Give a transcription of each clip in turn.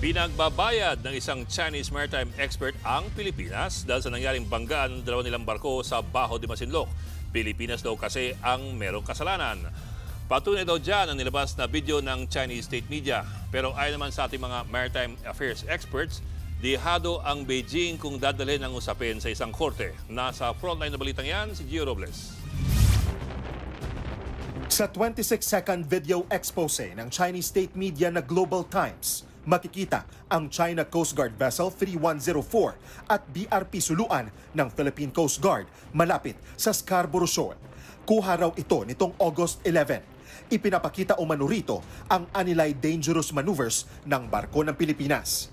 Binagbabayad ng isang Chinese maritime expert ang Pilipinas dahil sa nangyaring banggaan ng dalawa nilang barko sa Baho de Masinloc. Pilipinas daw kasi ang merong kasalanan. Patunay daw dyan ang nilabas na video ng Chinese state media. Pero ayon naman sa ating mga maritime affairs experts, dihado ang Beijing kung dadalhin ang usapin sa isang korte. Nasa frontline na balitang yan, si Gio Robles. Sa 26-second video expose ng Chinese state media na Global Times, makikita ang China Coast Guard Vessel 3104 at BRP Suluan ng Philippine Coast Guard malapit sa Scarborough Shoal. Kuha raw ito nitong August 11. Ipinapakita umano rito ang anilay dangerous maneuvers ng barko ng Pilipinas.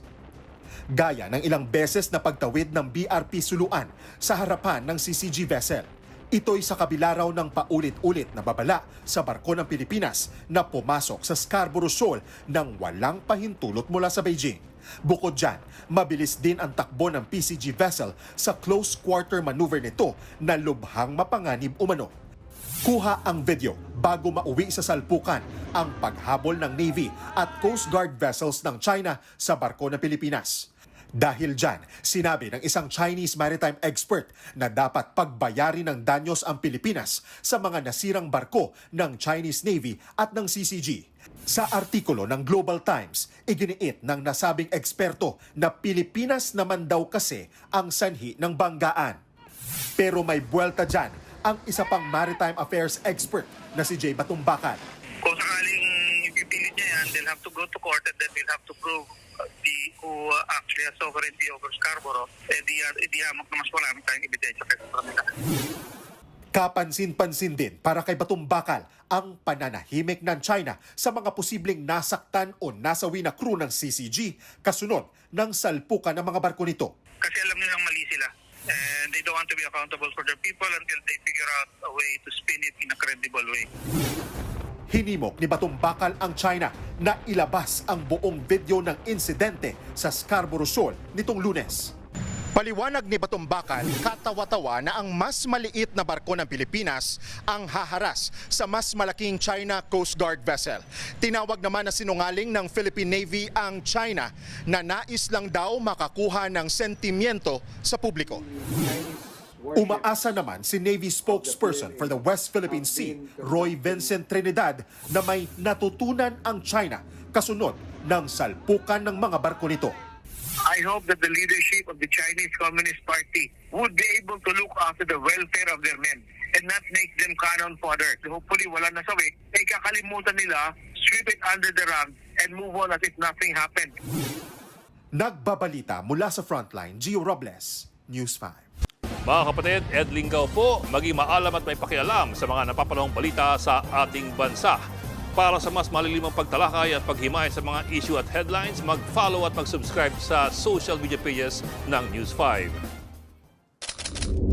Gaya ng ilang beses na pagtawid ng BRP Suluan sa harapan ng CCG vessel. Ito'y sa kabila raw ng paulit-ulit na babala sa barko ng Pilipinas na pumasok sa Scarborough Shoal nang walang pahintulot mula sa Beijing. Bukod dyan, mabilis din ang takbo ng PCG vessel sa close quarter maneuver nito na lubhang mapanganib umano. Kuha ang video bago mauwi sa salpukan ang paghabol ng Navy at Coast Guard vessels ng China sa barko ng Pilipinas. Dahil dyan, sinabi ng isang Chinese maritime expert na dapat pagbayari ng danyos ang Pilipinas sa mga nasirang barko ng Chinese Navy at ng CCG. Sa artikulo ng Global Times, iginiit ng nasabing eksperto na Pilipinas naman daw kasi ang sanhi ng banggaan. Pero may buwelta dyan ang isa pang maritime affairs expert na si Jay Batumbakan. kung sakaling ipipilit niya yan, they'll have to go to court and then they'll have to prove who actually has sovereignty over Scarborough, eh di, uh, di hamak na mas marami tayong ebidensya kaysa sa kanila. Kapansin-pansin din para kay Batumbakal ang pananahimik ng China sa mga posibleng nasaktan o nasawi na crew ng CCG kasunod ng salpukan ng mga barko nito. Kasi alam nilang mali sila. And they don't want to be accountable for their people until they figure out a way to spin it in a credible way. Hinimok ni Batumbakal ang China na ilabas ang buong video ng insidente sa Scarborough Shoal nitong lunes. Paliwanag ni Batumbakal, katawa-tawa na ang mas maliit na barko ng Pilipinas ang haharas sa mas malaking China Coast Guard vessel. Tinawag naman na sinungaling ng Philippine Navy ang China na nais lang daw makakuha ng sentimiento sa publiko. Umaasa naman si Navy spokesperson for the West Philippine Sea, Roy Vincent Trinidad, na may natutunan ang China kasunod ng salpukan ng mga barko nito. I hope that the leadership of the Chinese Communist Party would be able to look after the welfare of their men and not make them cannon fodder. Hopefully, wala na sawi. Eh, kakalimutan nila, sweep it under the rug and move on as if nothing happened. Nagbabalita mula sa frontline, Gio Robles, News 5. Mga kapatid, Ed Lingaw po, maging maalam at may pakialam sa mga napapanahong balita sa ating bansa. Para sa mas malilimang pagtalakay at paghimay sa mga issue at headlines, mag-follow at mag-subscribe sa social media pages ng News 5.